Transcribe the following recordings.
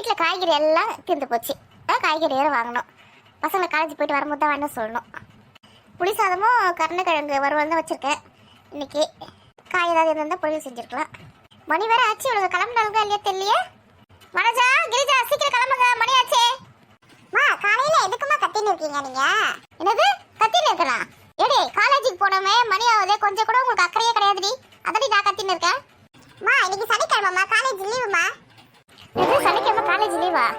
வீட்டில் காய்கறி எல்லாம் தீர்ந்து போச்சு. அதான் காய்கறி வேறு வாங்கணும். பசங்களை காலேஜ் போயிட்டு வரும்போது தான் வாங்க சொல்லணும். புளி சாதமும் கருணக்கிழங்கு வறுவல் தான் வச்சுருக்கேன். இன்னைக்கு காய் ஏதாவது இருந்தால் பொரியல் செஞ்சுருக்கலாம். மணி வேற ஆச்சு இவளுக்கு கிளம்புனாலுங்க இல்லையா தெரியலையே? மனஜா கிரிஜா சீக்கிரம் கிளம்புங்க மணி ஆச்சே. மா காலையில எதுக்குமா கத்தின்னு இருக்கீங்க நீங்க? என்னது? கத்தின்னு இருக்கலாம். ஏடி காலேஜுக்கு போனோமே மணி ஆகுது கொஞ்சம் கூட உங்களுக்கு அக்கறையே கிடையாதுடி. அதடி நான் கத்தின்னு இருக்கேன். மா இன்னைக்கு சனிக்கிழமைமா காலேஜ் லீவுமா இது சனிக்கிழமை? காலேஜ்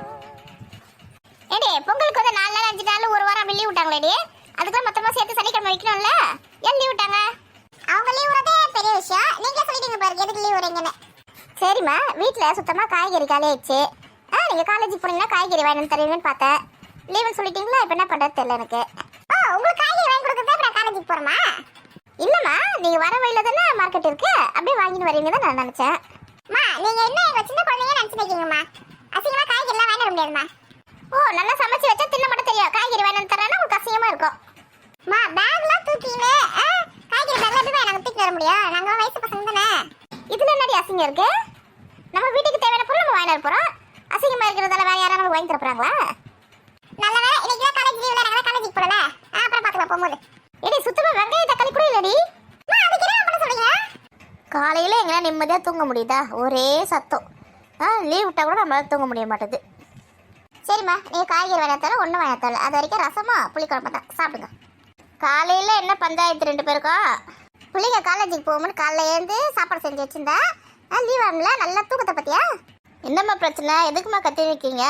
லீவா ஏடி பொங்கலுக்கு வந்து நாலு நாள் அஞ்சு நாள் ஒரு வாரம் லீவ் விட்டாங்களேடி அதுக்கெல்லாம் மொத்தமா சேர்த்து சனிக்கிழமை வைக்கணும்ல? ஏன் லீவ் விட்டாங்க? அவங்க லீவ் விடுறதே பெரிய விஷயம். நீங்களே சொல்லிட்டீங்க பாருங்க எதுக்கு லீவ் விடுறீங்கன்னு. சரிம்மா வீட்டில் சுத்தமாக காய்கறி காலியாச்சு ஆ நீங்கள் காலேஜுக்கு போனீங்கன்னா காய்கறி வாங்கி தருவீங்கன்னு பார்த்தேன். லீவுன்னு சொல்லிட்டீங்களா? இப்போ என்ன பண்ணுறது தெரியல எனக்கு. ஓ உங்களுக்கு காய்கறி வாங்கி கொடுக்குறது நான் காலேஜுக்கு போகிறோமா இல்லைம்மா நீங்கள் வர வழியில தானே மார்க்கெட் இருக்கு. அப்படியே வாங்கிட்டு வரீங்க தான் நான் நினச்சேன். மா நீங்கள் என்ன எங்கள் சின்ன குழந்தைங்க நினச்சி வைக்கீங்கம்மா அசிங்கமாக காய்கறிலாம் ஓ நல்லா சமைச்சு வச்சா தின்ன மட்டும் தெரியும். காய்கறி வேணும் தரேன்னா உங்களுக்கு அசிங்கமாக இருக்கும். மா பேக்லாம் தூக்கின்னு ஆ, காய்கறி பேக்ல எப்படி நாங்க தூக்கி வர முடியும்? நாங்கள் வயசு பசங்க தானே. இதுல என்னடி அசிங்கம் இருக்கு? நம்ம வீட்டுக்கு தேவையான பொருள் நம்ம வாங்கிட்டு போறோம். அசிங்கமா இருக்கிறதால வேற யாராவது நமக்கு வாங்கி தர போறாங்களா? நல்ல வேலை இன்னைக்கு தான் காலேஜ் லீவ்ல நாங்க காலேஜுக்கு போறல அப்புறம் பார்க்கலாம் போகும்போது. ஏடி சுத்தமா வெங்காய தக்காளி கூட இல்லடி. அதுக்கு என்ன பண்ண சொல்றீங்க? காலையில நிம்மதியா தூங்க முடியுதா? ஒரே சத்தம். ஆ லீவ் விட்டா கூட நம்மளால தூங்க முடிய மாட்டேது. சரிம்மா நீ காய்கறி வேணாத்தால ஒன்றும் வேணாத்தால அது வரைக்கும் ரசமா புளிக்குழம்பு தான். சாப்பிடுங்க. காலையில் என்ன பஞ்சாயத்து ரெண்டு பேருக்கும் பிள்ளைங்க காலேஜுக்கு போகும்போது காலைல ஏந்து சாப்பாடு செஞ்சு வச்சிருந்தா லீவ் ஆகல நல்லா தூக்கத்தை பற்றியா என்னம்மா பிரச்சனை? எதுக்குமா கத்தி இருக்கீங்க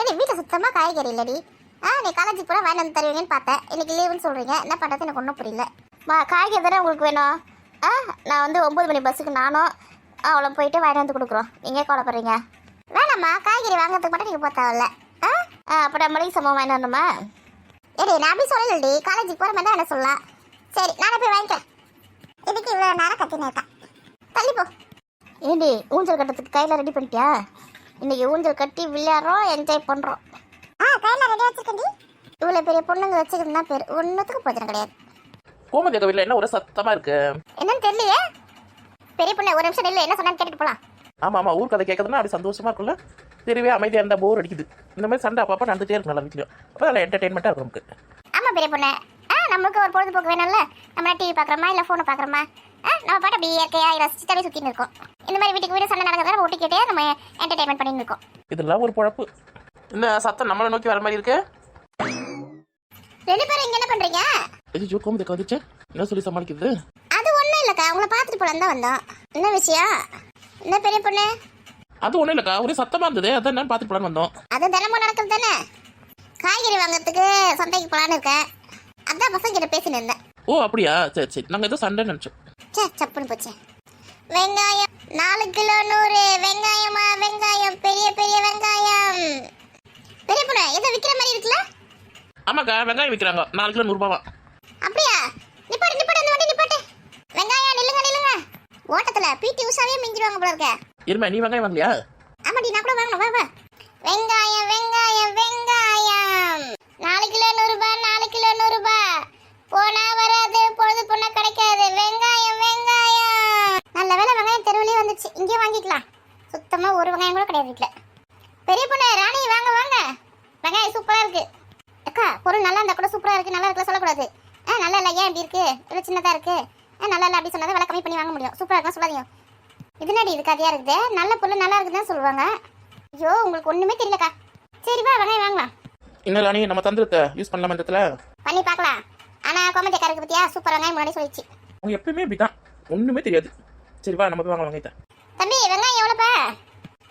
ஏடி வீட்டில் சுத்தமாக காய்கறி இல்லடி. ஆ நீ காலேஜுக்கு போனால் வேணும் வந்து தருவீங்கன்னு பார்த்தேன். இன்றைக்கி லீவுன்னு சொல்கிறீங்க என்ன பண்ணுறது எனக்கு ஒன்றும் புரியல. மா காய்கறி தானே உங்களுக்கு வேணும்? ஆ நான் வந்து ஒம்பது மணி பஸ்ஸுக்கு நானும் அவ்வளோ போயிட்டு வாங்கி வந்து கொடுக்குறோம். நீங்கள் கவலைப்படுறீங்க? வேணாம்மா காய்கறி வாங்குறதுக்கு மட்டும் நீங்கள் போத்தாவில்ல ஆ? ஆ அப்புறம் மளிகை சம்பவம் வாங்கிட்டு வரணுமா? ஏடி நான் அப்படி சொல்லலடி. காலேஜுக்கு போகிற மாதிரி தான் என்ன சொல்லலாம். சரி நானே போய் வாங்கிக்கிறேன். இதுக்கு இவ்வளோ நேரம் கத்தினே இருக்கேன் தள்ளி போ. ஏண்டி ஊஞ்சல் கட்டுறதுக்கு கையில் ரெடி பண்ணிட்டியா? இன்னைக்கு ஊஞ்சல் கட்டி விளையாடுறோம் என்ஜாய் பண்ணுறோம் ஆ கையில் ரெடி வச்சுக்கண்டி இவ்வளோ பெரிய பொண்ணுங்க வச்சுக்கிறது தான் பேர் ஒன்றுத்துக்கு பிரச்சனை கிடையாது. கோமதி அக்கா வீட்டில் என்ன ஒரு சத்தமா இருக்கு? என்னன்னு தெரியலையே? பெரிய பொண்ணு ஒரு நிமிஷம் இல்லை என்ன சொன்னான்னு கேட்டுட்டு போகலாம் ஆமா ஆமா ஊர் கதை கேட்கறதுனா அப்படி சந்தோஷமா இருக்கும்ல? தெரியவே அமைதியா இருந்தா போர் அடிக்குது. இந்த மாதிரி சண்டை அப்பப்போ நடந்துட்டே இருக்கும் நல்லா வீட்லயும். அப்போ அதில் என்டர்டைன்மெண்ட்டாக இருக்கும் நமக்கு. ஆமாம் பெரிய பொண்ணு. ஆ நம்மளுக்கு ஒரு பொழுதுபோக்கு வேணும்ல? நம்ம டிவி பார்க்குறோமா இல்லை ஃபோனை பார்க்குறோமா? ஆ நம்ம பாட்டு அப்படி இயற்கையாக ரசிச்சுட்டாவே சுற்றின்னு இருக்கோம். இந்த மாதிரி வீட்டுக்கு வீடு சண்டை நடக்கிறத நம்ம ஒட்டிக்கிட்டே நம்ம என்டர்டைன்மெண்ட் பண்ணிட்டு இருக்கோம். இதெல்லாம் ஒரு பொழப்பு. இந்த சத்தம் நம்மளை நோக்கி வர மாதிரி இருக்கு? ரெண்டு பேரும் இங்கே என்ன பண்ணுறீங்க ஐயோ கோமதி அக்கா வந்துச்சு என்ன சொல்லி சமாளிக்கிறது அது ஒன்றும் இல்லைக்கா உங்களை பார்த்துட்டு போலாம் தான் வந்தோம். என்ன விஷயம்? என்ன பெரிய பொண்ணு. அது ஒன்றும் இல்லைக்கா ஒரே சத்தமா இருந்தது. அதான் என்னன்னு பார்த்துட்டு போலான்னு வந்தோம். அது தினமும் நடக்கிறது தானே? காய்கறி வாங்குறதுக்கு சந்தைக்கு போலான்னு இருக்கேன் அதான் பசங்க கிட்ட பேசின்னு இருந்தேன். ஓ அப்படியா? சரி சரி. நாங்கள் ஏதோ சண்டை நினச்சோம். சே சப்புன்னு போச்சு. வெங்காயம் நாலு கிலோ நூறு. வெங்காயமா? வெங்காயம். பெரிய பெரிய வெங்காயம். பெரிய பொண்ணு ஏதோ விற்கிற மாதிரி இருக்குல்ல? ஆமாக்கா வெங்காயம் விற்கிறாங்க நாலு கிலோ நூறுரூபாவா அப்படியா நிப்பாட்டு நிப்பாட்டு அந்த வண்டி நிப்பாட்டு வெங்காயம் நில்லுங்க நில்லுங்க ஓட்டத்துல பிடி உஷாவே மிஞ்சிடுவாங்க போல இருக்க. இருமா நீ வெங்காயம் வாங்கலையா? ஆமாடி நான் கூட வாங்கணும். வா வா. வெங்காயம் வெங்காயம் வெங்காயம். நாலு கிலோ நூறுபா நாலு கிலோ நூறுபா. போனா வராது பொழுது பொண்ணா கிடைக்காது. வெங்காயம் வெங்காயம். நல்ல வேளை வெங்காயம் தெருவிலே வந்துச்சு இங்கே வாங்கிக்கலாம். சுத்தமா ஒரு வெங்காயம் கூட கிடையாது வீட்டில் பெரிய பொண்ணு ராணி வாங்க வாங்க. வெங்காயம் சூப்பரா இருக்கு. அக்கா பொருள் நல்லா இருந்தா கூட சூப்பரா இருக்கு. நல்லா இருக்குல்ல சொல்லக்கூடாது. ஆ நல்லா இல்லை. ஏன் இப்படி இருக்கு? இவ்வளோ சின்னதா இருக்கு. நல்லா இல்லை அப்படி சொன்னா விலை கம்மி பண்ணி வாங்க முடியும். சூப்பரா இருக்குன்னு சொல்லாதீங்க. இது நடி இது கதையா இருக்குது? நல்ல பொருள் நல்லா இருக்குதுன்னு சொல்லுவாங்க. ஐயோ உங்களுக்கு ஒண்ணுமே தெரியலக்கா. சரி வா வெங்காயம் வாங்கலாம் இன்னும் ராணி நம்ம தந்திரத்தை யூஸ் பண்ணலாமா இந்த பண்ணி பார்க்கலாம். ஆனா கோமத்திக்காரருக்கு பத்தியா? சூப்பர் வெங்காயம் முன்னாடி சொல்லிச்சு. அவங்க எப்பயுமே இப்படிதான். ஒன்றுமே தெரியாது. சரி வா நம்ம போய் வாங்க வெங்காயத்தை தம்பி வெங்காயம் எவ்வளோப்பா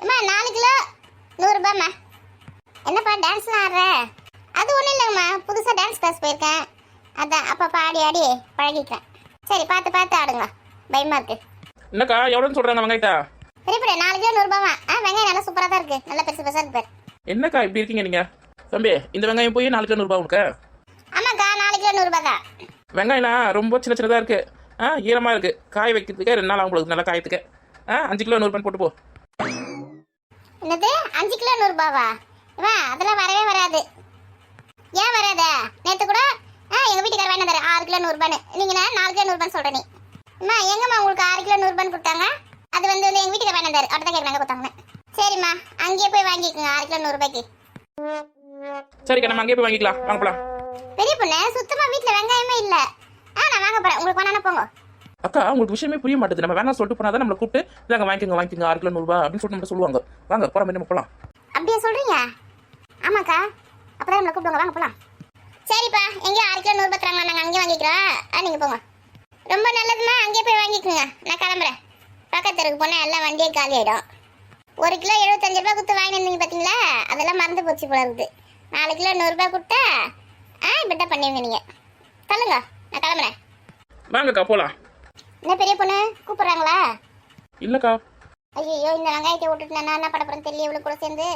அம்மா நாலு கிலோ. நூறுரூபாம்மா. என்னப்பா டான்ஸ்லாம் ஆடுற? அது ஒன்றும் இல்லைங்கம்மா. புதுசாக டான்ஸ் கிளாஸ் போயிருக்கேன். அதான் அப்பப்போ ஆடி ஆடி பழகிக்கிறேன். சரி பார்த்து பார்த்து ஆடுங்க. பயமா இருக்கு. என்னக்கா எவ்வளோன்னு சொல்கிறாங்க வெங்காயத்தா? பெரியப்பட நாலு கிலோ நூறுரூபாவா ஆ வெங்காயம் நல்லா சூப்பராக தான் இருக்கு. நல்லா பெருசு பெருசாக இருக்கு பாரு. என்னக்கா இப்படி இருக்கீங்க நீங்கள் தம்பி இந்த வெங்காயம் போய் நாலு கிலோ நூறுரூபா உனக்கு? ஆமாக்கா நாலு கிலோ நூறுரூபா தான் வெங்காயம்லாம் ரொம்ப சின்ன சின்னதாக இருக்குது ஆ ஈரமாக இருக்குது காய வைக்கிறதுக்கு ரெண்டு நாள் ஆகும் போகுது நல்லா காயத்துக்கு. ஆ அஞ்சு கிலோ நூறுபான்னு போட்டு போ. என்னது? அஞ்சு கிலோ நூறுபாவா? இவன் அதெல்லாம் வரவே வராது. ஏன் வராத? நேற்று கூட ஆ எங்கள் வீட்டுக்கார வேணும் தர ஆறு கிலோ நூறுபான்னு. நீங்கள் நான் நாலு கிலோ நூறுபான்னு சொல்கிற நீ அம்மா எங்கம்மா உங்களுக்கு ஆறு கிலோ நூறுபான்னு கொடுத்தாங்க? அது வந்து வந்து எங்கள் வீட்டுக்கார வேணும் தரு அவட்ட தான் கேட்குறாங்க கொடுத்தாங்க சரிம்மா அங்கேயே போய் வாங்கிக்கோங்க அரை கிலோ நூறுரூபாய்க்கு சரிக்கா நம்ம அங்கேயே போய் வாங்கிக்கலாம். வாங்க போலாம். பெரிய பொண்ணு சுத்தமா வீட்ல வெங்காயமே இல்ல. ஆ நான் வாங்க போறேன். உங்களுக்கு வேணா போங்க. அக்கா உங்களுக்கு விஷயமே புரிய மாட்டேது நம்ம வேணாம் சொல்லிட்டு போனால் தான் நம்மளை கூப்பிட்டு இதாங்க வாங்கிக்கோங்க வாங்கிக்கோங்க ஆறு கிலோ நூறுபா அப்படின்னு சொல்லிட்டு நம்ம சொல்லுவாங்க. வாங்க போகிற மாதிரி நம்ம போகலாம் அப்படியே சொல்றீங்க? ஆமாக்கா. அப்பதான் நம்மளை கூப்பிடுங்க வாங்க போலாம். சரிப்பா எங்கேயும் அரை கிலோ நூறுபா தராங்களா நாங்கள் அங்கேயே வாங்கிக்கிறோம். ஆ நீங்கள் போங்க. ரொம்ப நல்லதுமா? அங்கேயே போய் வாங்கிக்கோங்க. நான் கிளம்புறேன். பக்கத்து தெருக்கு போனால் எல்லாம் வண்டியே காலி ஆயிடும். ஒரு கிலோ எழுபத்தஞ்சு ரூபாய் கொடுத்து வாங்கி வந்தீங்க பார்த்தீங்களா அதெல்லாம் மறந்து போச்சு போல இருக்குது நாலு கிலோ நூறுரூபா கொடுத்தா ஆ இப்படி பண்ணுவீங்க நீங்கள் தள்ளுங்க. நான் கிளம்புறேன். வாங்கக்கா போகலாம் என்ன பெரிய பொண்ணு? கூப்பிட்றாங்களா? இல்லைக்கா. ஐயோ இந்த வெங்காயத்தை விட்டுட்டு நான் என்ன பண்ண போறேன்னு தெரியல இவ்வளவு கூட சேர்ந்து.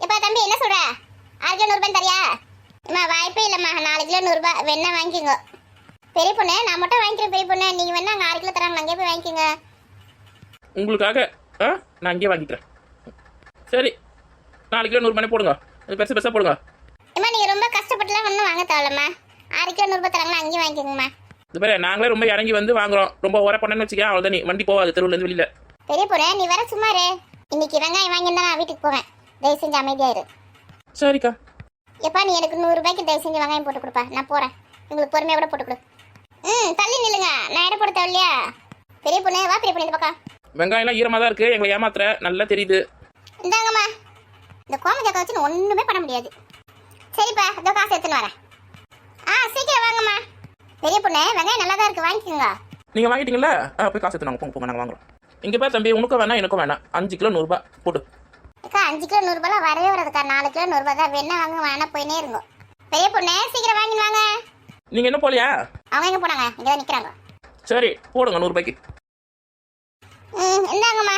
எப்பா தம்பி என்ன சொல்ற? ஆறு கிலோ நூறுபாய் தரியா அம்மா வாய்ப்பே இல்லைம்மா. நாலு கிலோ நூறுபா வேணா வாங்கிக்கோங்க. பெரிய பொண்ணு நான் மட்டும் வாங்கிக்கிறேன் பெரிய பொண்ணு. நீங்க வேணா அங்கே ஆறு கிலோ தராங்க அங்கேயே போய் வாங்கிக்கோங்க. உங்களுக்காக ஆ நான் அங்கேயே வாங்கிக்கிறேன். சரி நாலு கிலோ நூறு மணி போடுங்க. அது பெருசு பெருசாக போடுங்க. அம்மா நீங்க ரொம்ப கஷ்டப்பட்டுலாம் ஒன்றும் வாங்க தேவையில்லம்மா. ஆறு கிலோ நூறுபா தராங்களா அங்கேயும் வாங்கிக்கோங்கம்மா. இது பாரு நாங்களே ரொம்ப இறங்கி வந்து வாங்குறோம். ரொம்ப உர பண்ணேன்னு வச்சுக்கேன் அவ்வளோதான் நீ வண்டி போகாது தெருவுலேருந்து வெளியில். பெரிய பொண்ணு நீ வர சும்மாரு இன்னைக்கு வெங்காயம் வாங்கியிருந்தா நான் வீட்டுக்கு போவேன். தயவு செஞ்சு அமைதியாயிரு. சரிக்கா. எப்பா நீ எனக்கு நூறு ரூபாய்க்கு தயவு செஞ்சு வெங்காயம் போட்டு கொடுப்பா. நான் போறேன். உங்களுக்கு பொறுமையா கூட போட்டு கொடு. ம் தள்ளி நில்லுங்க. நான் இடம் போட தேவையில்லையா பெரிய பொண்ணு வா பெரிய பொண்ணு இந்த பக்கம். வெங்காயம்லாம் ஈரமாக தான் இருக்குது எங்களை ஏமாத்துற. நல்லா தெரியுது. இந்தாங்கம்மா. இந்த கோமதியை வச்சு ஒண்ணுமே பண்ண முடியாது. சரிப்பா இதோ காசு எடுத்துன்னு வரேன். ஆ சீக்கிரம் வாங்கம்மா. பெரிய பொண்ணு வெங்காயம் நல்லா தான் இருக்கு. வாங்கிக்கோங்க. நீங்கள் வாங்கிட்டீங்களா ஆ போய் காசு எடுத்து போங்க போங்க. நாங்கள் வாங்குறோம். இங்கே பாரு தம்பி உனக்கும் வேணாம் எனக்கும் வேணாம். அஞ்சு கிலோ நூறுரூபா போட்டு. அஞ்சு கிலோ நூறுரூபாலாம் வரவே வராதுக்கா. நாலு கிலோ நூறுரூபா தான். வேணா வாங்க வேணா போயினே இருங்க பெரிய பொண்ணு சீக்கிரம் வாங்கின்னு வாங்க. நீங்கள் என்ன போலையா? அவங்க எங்க போனாங்க? இங்கே தான் நிற்கிறாங்க சரி போடுங்க நூறுரூபாய்க்கு ம் இந்தாங்கம்மா.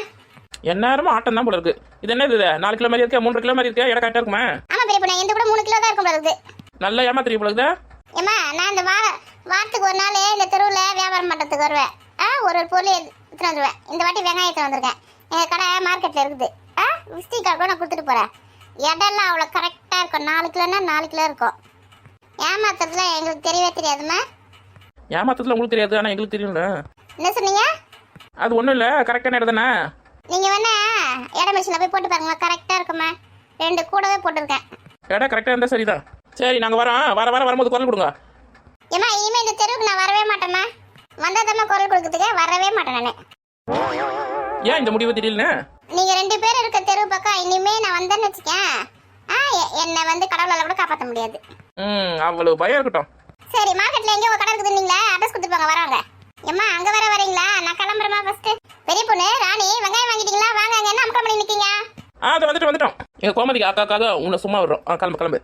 எந்நேரமும் ஆட்டம் தான் போல இருக்கு. இது என்ன இது? நாலு கிலோ மாதிரி இருக்கா மூன்று கிலோ மாதிரி இருக்கா இடம் கரெக்டாக இருக்குமா? ஆமா பெரிய பொண்ணு. இந்த கூட மூணு கிலோ தான் இருக்கும் போல இருக்குது நல்லா ஏமாத்துறீங்க போல இருக்குதா ஏம்மா நான் இந்த வார வாரத்துக்கு ஒரு நாள் இந்த தெருவில் வியாபாரம் பண்ணுறதுக்கு வருவேன். ஆ ஒரு ஒரு பொருள் எடுத்துட்டு வந்துடுவேன் இந்த வாட்டி வெங்காயம் எடுத்துட்டு வந்திருக்கேன். எங்கள் கடை மார்க்கெட்டில் இருக்குது. கார்டு கூட நான் கொடுத்துட்டு போகிறேன் இடம்லாம் அவ்வளோ கரெக்டாக இருக்கும். நாலு கிலோன்னா நாலு கிலோ இருக்கும். ஏமாத்துறதுல எங்களுக்கு தெரியவே தெரியாதும்மா. ஏமாத்தத்தில் உங்களுக்கு தெரியாது ஆனால் எங்களுக்கு தெரியும்ல. என்ன சொன்னீங்க? அது ஒன்றும் இல்லை கரெக்டான இடம் தானே? நீங்கள் வேணா இட மிஷினில் போய் போட்டு பாருங்க கரெக்டாக இருக்குமா ரெண்டு கூடவே போட்டிருக்கேன். இடம் கரெக்டாக இருந்தால் சரிதான். சரி நாங்கள் வரோம். வர வர வரும்போது குரல் கொடுங்க. ஏம்மா இனிமேல் இந்த தெருவுக்கு நான் வரவே மாட்டேம்மா. வந்தாதம்மா குரல் கொடுக்கறதுக்கே. வரவே மாட்டேன் நான். ஏன் இந்த முடிவு தெரியலன்னு? நீங்க ரெண்டு பேர் இருக்க தெரு பக்கம் இனிமே நான் வந்தேன்னு வச்சுக்கேன். ஆ என்னை வந்து கடவுளால கூட காப்பாற்ற முடியாது. ம் அவ்வளோ பயம் இருக்கட்டும். சரி மார்க்கெட்ல எங்கேயோ ஒரு கடை இருக்குதுங்களா அட்ரஸ் கொடுத்துருப்பாங்க வராங்க. ஏம்மா அங்க வர வரீங்களா? நான் கிளம்புறேம்மா ஃபர்ஸ்ட் பெரிய பொண்ணு ராணி வெங்காயம் வாங்கிட்டீங்களா? வாங்க அங்க என்ன அமுக்கம் பண்ணி நிக்கீங்க ஆ அதை வந்துட்டு வந்துட்டோம். எங்கள் கோமதிக்கு அக்காக்காக உன்னை சும்மா விடுறோம். ஆ கிளம்பு கிளம்பு.